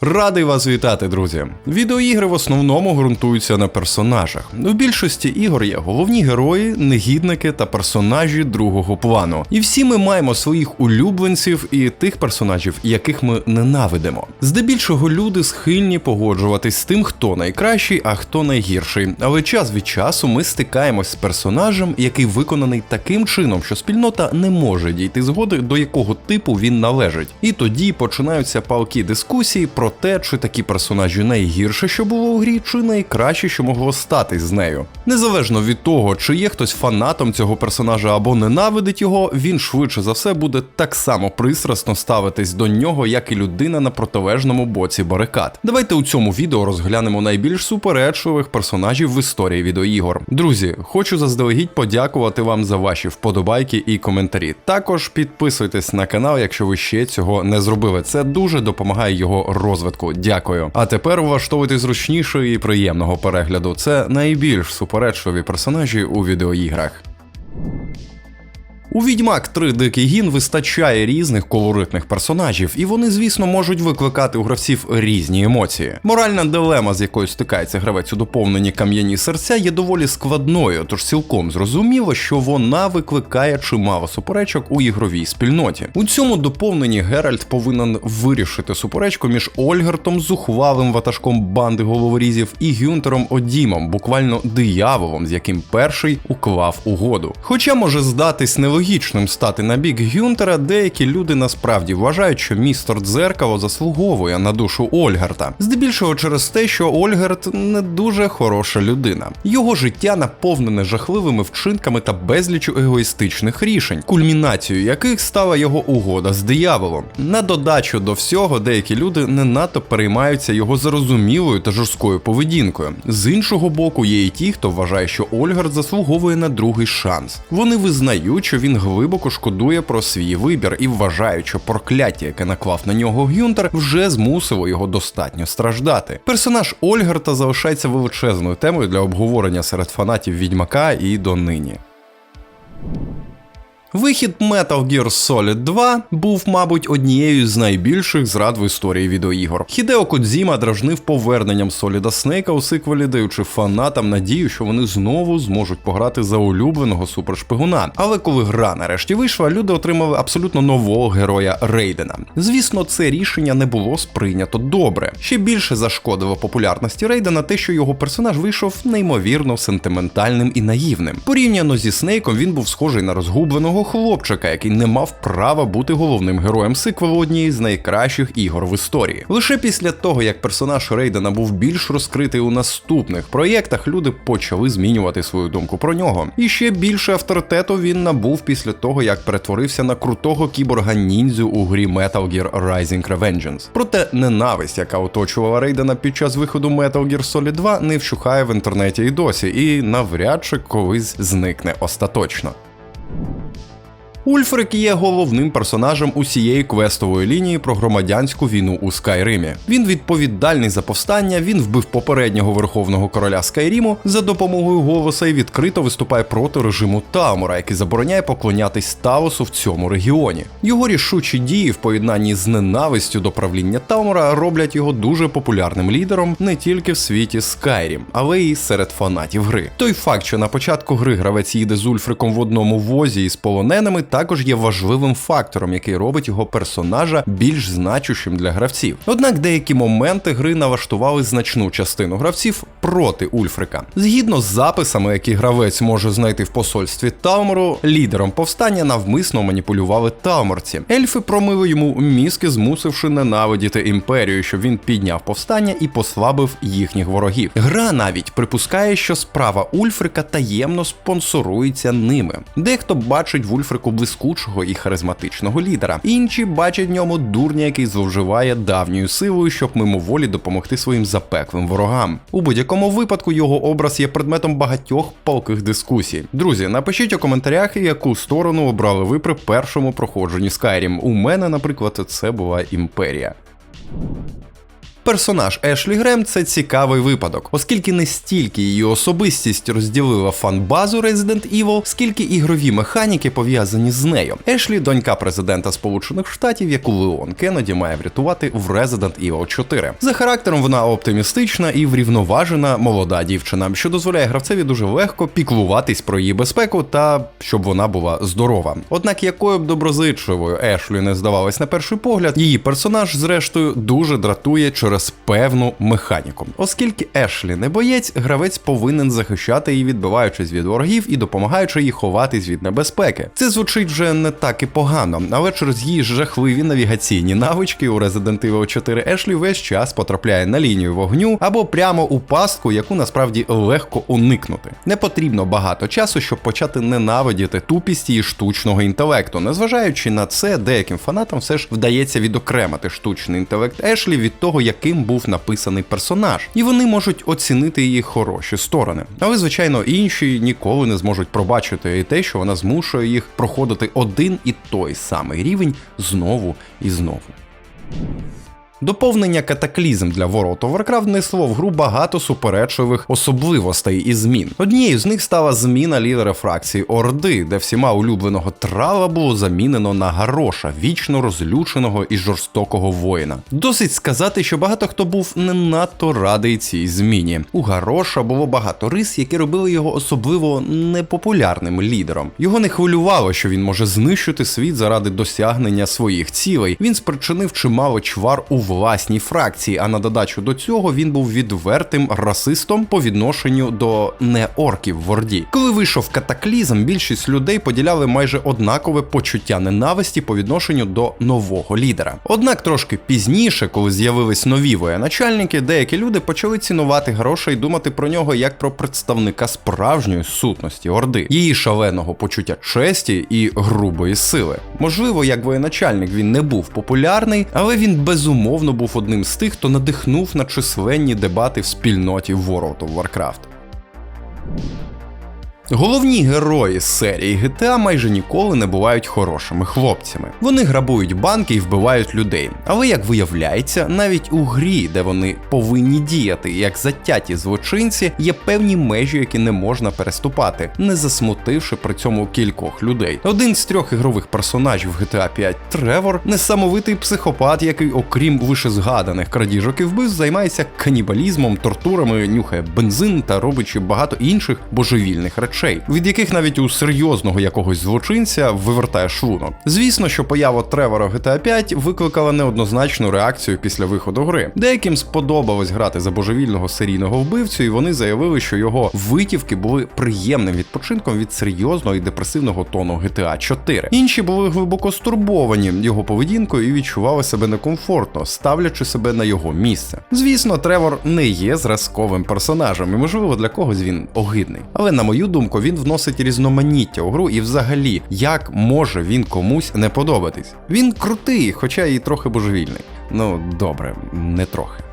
Радий вас вітати, друзі. Відеоігри в основному ґрунтуються на персонажах. У більшості ігор є головні герої, негідники та персонажі другого плану. І всі ми маємо своїх улюбленців і тих персонажів, яких ми ненавидимо. Здебільшого люди схильні погоджуватись з тим, хто найкращий, а хто найгірший. Але час від часу ми стикаємось з персонажем, який виконаний таким чином, що спільнота не може дійти згоди, до якого типу він належить. І тоді починаються палкі дискусії про те, чи такі персонажі найгірше, що було у грі, чи найкраще, що могло статись з нею. Незалежно від того, чи є хтось фанатом цього персонажа або ненавидить його, він швидше за все буде так само пристрасно ставитись до нього, як і людина на протилежному боці барикад. Давайте у цьому відео розглянемо найбільш суперечливих персонажів в історії відеоігор. Друзі, хочу заздалегідь подякувати вам за ваші вподобайки і коментарі. Також підписуйтесь на канал, якщо ви ще цього не зробили. Це дуже допомагає його розвитку. Дякую. А тепер влаштовуйте зручнішого і приємного перегляду. Це найбільш суперечливі персонажі у відеоіграх. У Відьмак 3 Дикий Гін вистачає різних колоритних персонажів, і вони, звісно, можуть викликати у гравців різні емоції. Моральна дилема, з якою стикається гравець у доповненні кам'яні серця, є доволі складною, тож цілком зрозуміло, що вона викликає чимало суперечок у ігровій спільноті. У цьому доповненні Геральт повинен вирішити суперечку між Ольгертом, зухвалим ватажком банди головорізів, і Гюнтером Одімом, буквально дияволом, з яким перший уклав угоду. Хоча може здатись нелогічним стати на бік Гюнтера, деякі люди насправді вважають, що містер Дзеркало заслуговує на душу Ольгарта. Здебільшого через те, що Ольгарт не дуже хороша людина. Його життя наповнене жахливими вчинками та безлічу егоїстичних рішень, кульмінацією яких стала його угода з дияволом. На додачу до всього, деякі люди не надто переймаються його зарозумілою та жорсткою поведінкою. З іншого боку, є і ті, хто вважає, що Ольгард заслуговує на другий шанс. Вони визнають, що він глибоко шкодує про свій вибір і вважає, що прокляття, яке наклав на нього Гюнтер, вже змусило його достатньо страждати. Персонаж Ольгарта залишається величезною темою для обговорення серед фанатів відьмака і донині. Вихід Metal Gear Solid 2 був, мабуть, однією з найбільших зрад в історії відеоігор. Хідео Кодзіма дражнив поверненням Соліда Снейка у сиквелі, даючи фанатам надію, що вони знову зможуть пограти за улюбленого супершпигуна. Але коли гра нарешті вийшла, люди отримали абсолютно нового героя Рейдена. Звісно, це рішення не було сприйнято добре. Ще більше зашкодило популярності Рейдена те, що його персонаж вийшов неймовірно сентиментальним і наївним. Порівняно зі Снейком він був схожий на розгубленого хлопчика, який не мав права бути головним героєм сиквелу однієї з найкращих ігор в історії. Лише після того, як персонаж Рейдена був більш розкритий у наступних проєктах, люди почали змінювати свою думку про нього. І ще більше авторитету він набув після того, як перетворився на крутого кіборга ніндзю у грі Metal Gear Rising Revengeance. Проте ненависть, яка оточувала Рейдена під час виходу Metal Gear Solid 2, не вщухає в інтернеті і досі, і навряд чи колись зникне остаточно. Ульфрик є головним персонажем усієї квестової лінії про громадянську війну у Скайримі. Він відповідальний за повстання, він вбив попереднього верховного короля Скайріму за допомогою голоса і відкрито виступає проти режиму Таумора, який забороняє поклонятись Таосу в цьому регіоні. Його рішучі дії в поєднанні з ненавистю до правління Таумора роблять його дуже популярним лідером не тільки в світі Скайрім, але й серед фанатів гри. Той факт, що на початку гри гравець їде з Ульфриком в одному возі із полоненими також є важливим фактором, який робить його персонажа більш значущим для гравців. Однак деякі моменти гри налаштували значну частину гравців проти Ульфрика. Згідно з записами, які гравець може знайти в посольстві Таумору, лідером повстання навмисно маніпулювали тауморці. Ельфи промили йому мізки, змусивши ненавидіти імперію, щоб він підняв повстання і послабив їхніх ворогів. Гра навіть припускає, що справа Ульфрика таємно спонсорується ними. Дехто бачить в Ульфрику блискучого і харизматичного лідера. Інші бачать в ньому дурня, який зловживає давньою силою, щоб мимоволі допомогти своїм запеклим ворогам. У будь-якому випадку його образ є предметом багатьох палких дискусій. Друзі, напишіть у коментарях, яку сторону обрали ви при першому проходженні Skyrim. У мене, наприклад, це була імперія. Персонаж Ешлі Грем це цікавий випадок, оскільки не стільки її особистість розділила фан-базу Resident Evil, скільки ігрові механіки пов'язані з нею. Ешлі донька президента Сполучених Штатів, яку Леон Кеннеді має врятувати в Resident Evil 4. За характером вона оптимістична і врівноважена молода дівчина, що дозволяє гравцеві дуже легко піклуватись про її безпеку та щоб вона була здорова. Однак, якою б доброзичливою Ешлі не здавалась на перший погляд, її персонаж, зрештою, дуже дратує через певну механіку. Оскільки Ешлі не боєць, гравець повинен захищати її, відбиваючись від ворогів і допомагаючи їй ховатись від небезпеки. Це звучить вже не так і погано, але через її жахливі навігаційні навички у Resident Evil 4 Ешлі весь час потрапляє на лінію вогню або прямо у пастку, яку насправді легко уникнути. Не потрібно багато часу, щоб почати ненавидіти тупість її штучного інтелекту. Незважаючи на це, деяким фанатам все ж вдається відокремити штучний інтелект Ешлі від того, яким був написаний персонаж, і вони можуть оцінити її хороші сторони. Але, звичайно, інші ніколи не зможуть пробачити і те, що вона змушує їх проходити один і той самий рівень знову і знову. Доповнення катаклізм для World of Warcraft внесло в гру багато суперечливих особливостей і змін. Однією з них стала зміна лідера фракції Орди, де всіма улюбленого трава було замінено на Гароша, вічно розлюченого і жорстокого воїна. Досить сказати, що багато хто був не надто радий цій зміні. У Гароша було багато рис, які робили його особливо непопулярним лідером. Його не хвилювало, що він може знищити світ заради досягнення своїх цілей. Він спричинив чимало чвар у власній фракції, а на додачу до цього він був відвертим расистом по відношенню до неорків в Орді. Коли вийшов катаклізм, більшість людей поділяли майже однакове почуття ненависті по відношенню до нового лідера. Однак трошки пізніше, коли з'явились нові воєначальники, деякі люди почали цінувати гроші і думати про нього як про представника справжньої сутності Орди, її шаленого почуття честі і грубої сили. Можливо, як воєначальник він не був популярний, але він безумовно був одним з тих, хто надихнув на численні дебати в спільноті World of Warcraft. Головні герої серії GTA майже ніколи не бувають хорошими хлопцями. Вони грабують банки і вбивають людей. Але як виявляється, навіть у грі, де вони повинні діяти як затяті злочинці, є певні межі, які не можна переступати, не засмутивши при цьому кількох людей. Один з трьох ігрових персонажів GTA 5 Тревор несамовитий психопат, який, окрім вишезгаданих крадіжок і вбивств, займається канібалізмом, тортурами, нюхає бензин та робить багато інших божевільних речей речей, від яких навіть у серйозного якогось злочинця вивертає шлунок. Звісно, що поява Тревора в GTA 5 викликала неоднозначну реакцію після виходу гри. Деяким сподобалось грати за божевільного серійного вбивцю, і вони заявили, що його витівки були приємним відпочинком від серйозного і депресивного тону GTA 4. Інші були глибоко стурбовані його поведінкою і відчували себе некомфортно, ставлячи себе на його місце. Звісно, Тревор не є зразковим персонажем, і можливо для когось він огидний. Але на мою думку думку, він вносить різноманіття у гру, і взагалі, як може він комусь не подобатись. Він крутий, хоча і трохи божевільний. Ну, добре, не трохи.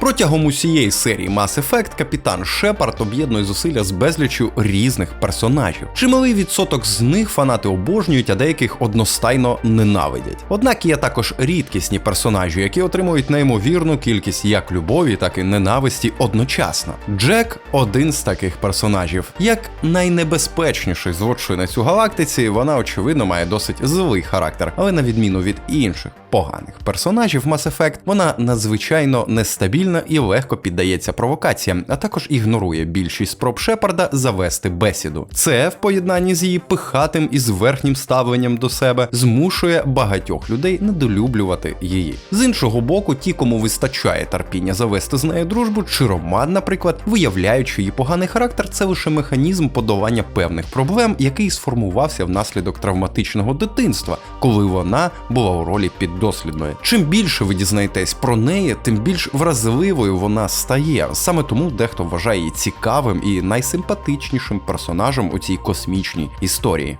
Протягом усієї серії Mass Effect капітан Шепард об'єднує зусилля з безлічю різних персонажів. Чималий відсоток з них фанати обожнюють, а деяких одностайно ненавидять. Однак є також рідкісні персонажі, які отримують неймовірну кількість як любові, так і ненависті одночасно. Джек один з таких персонажів. Як найнебезпечніший злочинець у галактиці, вона очевидно має досить злий характер, але на відміну від інших поганих персонажів Mass Effect, вона надзвичайно нестабільна і легко піддається провокаціям, а також ігнорує більшість спроб Шепарда завести бесіду. Це в поєднанні з її пихатим і зверхнім ставленням до себе змушує багатьох людей недолюблювати її. З іншого боку, ті, кому вистачає терпіння завести з нею дружбу, чи роман, наприклад, виявляючи її поганий характер, це лише механізм подолання певних проблем, який сформувався внаслідок травматичного дитинства, коли вона була у ролі піддослідної. Чим більше ви дізнаєтесь про неї, тим більш вразливою вона стає. Саме тому дехто вважає її цікавим і найсимпатичнішим персонажем у цій космічній історії.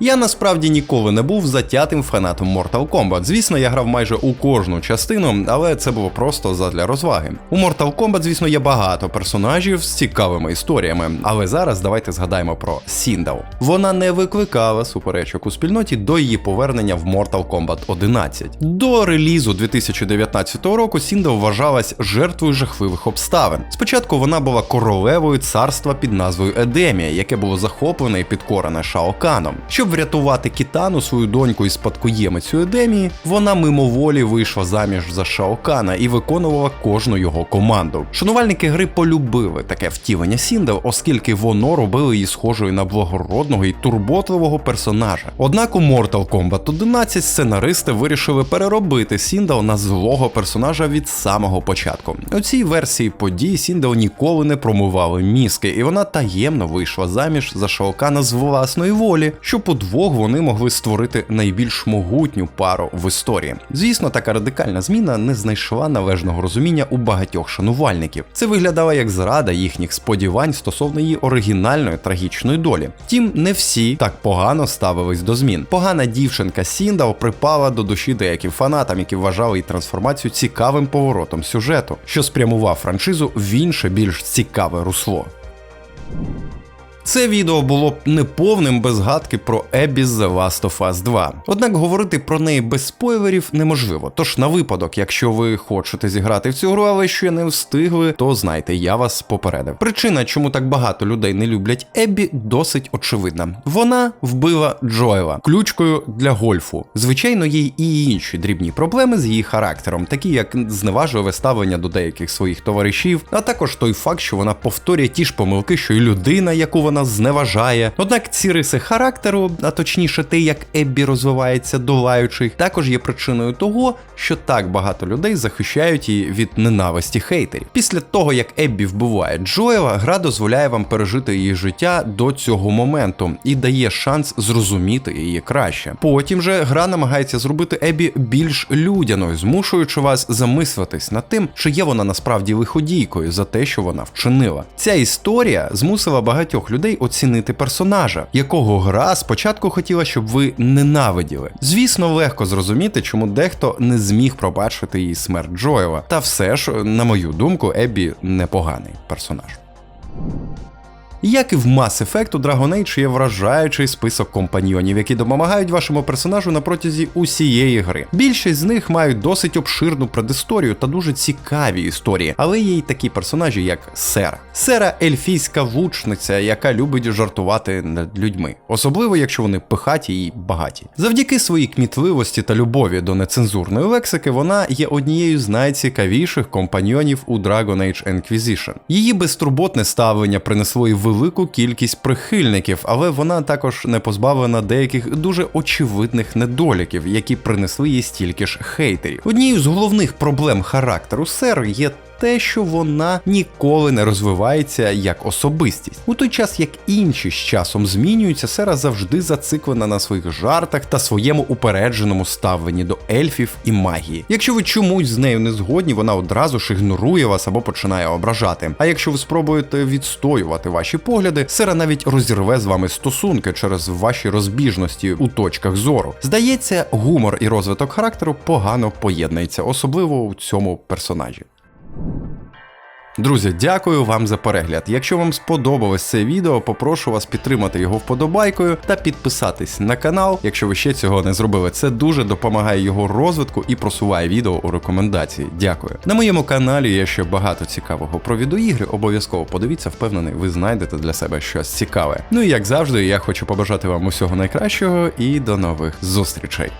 Я насправді ніколи не був затятим фанатом Mortal Kombat. Звісно, я грав майже у кожну частину, але це було просто задля розваги. У Mortal Kombat, звісно, є багато персонажів з цікавими історіями. Але зараз давайте згадаємо про Сіндал. Вона не викликала суперечок у спільноті до її повернення в Mortal Kombat 11. До релізу 2019 року Сіндал вважалась жертвою жахливих обставин. Спочатку вона була королевою царства під назвою Едемія, яке було захоплене і підкорене Шао Каном. Щоб врятувати Кітану, свою доньку і спадкоємицю Едемії, вона мимоволі вийшла заміж за Шао Кана і виконувала кожну його команду. Шанувальники гри полюбили таке втілення Сіндал, оскільки воно робило її схожою на благородного і турботливого персонажа. Однак у Mortal Kombat 11 сценаристи вирішили переробити Сіндал на злого персонажа від самого початку. У цій версії подій Сіндал ніколи не промивали мізки, і вона таємно вийшла заміж за Шаокана з власної волі, щоб удвох вони могли створити найбільш могутню пару в історії. Звісно, така радикальна зміна не знайшла належного розуміння у багатьох шанувальників. Це виглядало як зрада їхніх сподівань стосовно її оригінальної трагічної долі. Втім, не всі так погано ставились до змін. Погана дівчинка Сіндал припала до душі деяким фанатам, які вважали її трансформацію цікавим поворотом сюжету, що спрямував франшизу в інше більш цікаве русло. Це відео було б неповним без згадки про Ебі з The Last of Us 2. Однак говорити про неї без спойлерів неможливо. Тож на випадок, якщо ви хочете зіграти в цю гру, але ще не встигли, то знайте, я вас попередив. Причина, чому так багато людей не люблять Еббі, досить очевидна. Вона вбила Джоела ключкою для гольфу. Звичайно, є і інші дрібні проблеми з її характером, такі як зневажливе ставлення до деяких своїх товаришів, а також той факт, що вона повторює ті ж помилки, що й людина, яку вона зневажає. Однак ці риси характеру, а точніше те, як Еббі розвивається долаючи, також є причиною того, що так багато людей захищають її від ненависті хейтерів. Після того, як Еббі вбиває Джоела, гра дозволяє вам пережити її життя до цього моменту і дає шанс зрозуміти її краще. Потім же гра намагається зробити Еббі більш людяною, змушуючи вас замислитись над тим, чи є вона насправді лиходійкою за те, що вона вчинила. Ця історія змусила багатьох людей оцінити персонажа, якого гра спочатку хотіла, щоб ви ненавиділи. Звісно, легко зрозуміти, чому дехто не зміг пробачити її смерть Джоела. Та все ж, на мою думку, Еббі непоганий персонаж. Як і в Mass Effect, у Dragon Age є вражаючий список компаньйонів, які допомагають вашому персонажу на протязі усієї гри. Більшість з них мають досить обширну предісторію та дуже цікаві історії, але є й такі персонажі, як Сера. Сера ельфійська вучниця, яка любить жартувати над людьми, особливо якщо вони пихаті і багаті. Завдяки своїй кмітливості та любові до нецензурної лексики, вона є однією з найцікавіших компаньйонів у Dragon Age Inquisition. Її безтурботне ставлення принесло і велику кількість прихильників, але вона також не позбавлена деяких дуже очевидних недоліків, які принесли їй стільки ж хейтерів. Однією з головних проблем характеру Сер є те, що вона ніколи не розвивається як особистість. У той час як інші з часом змінюються, Сера завжди зациклена на своїх жартах та своєму упередженому ставленні до ельфів і магії. Якщо ви чомусь з нею не згодні, вона одразу ж ігнорує вас або починає ображати. А якщо ви спробуєте відстоювати ваші погляди, Сера навіть розірве з вами стосунки через ваші розбіжності у точках зору. Здається, гумор і розвиток характеру погано поєднуються, особливо у цьому персонажі. Друзі, дякую вам за перегляд. Якщо вам сподобалось це відео, попрошу вас підтримати його вподобайкою та підписатись на канал, якщо ви ще цього не зробили. Це дуже допомагає його розвитку і просуває відео у рекомендації. Дякую. На моєму каналі є ще багато цікавого про відеоігри. Обов'язково подивіться, впевнений, ви знайдете для себе щось цікаве. Ну і як завжди, я хочу побажати вам усього найкращого і до нових зустрічей.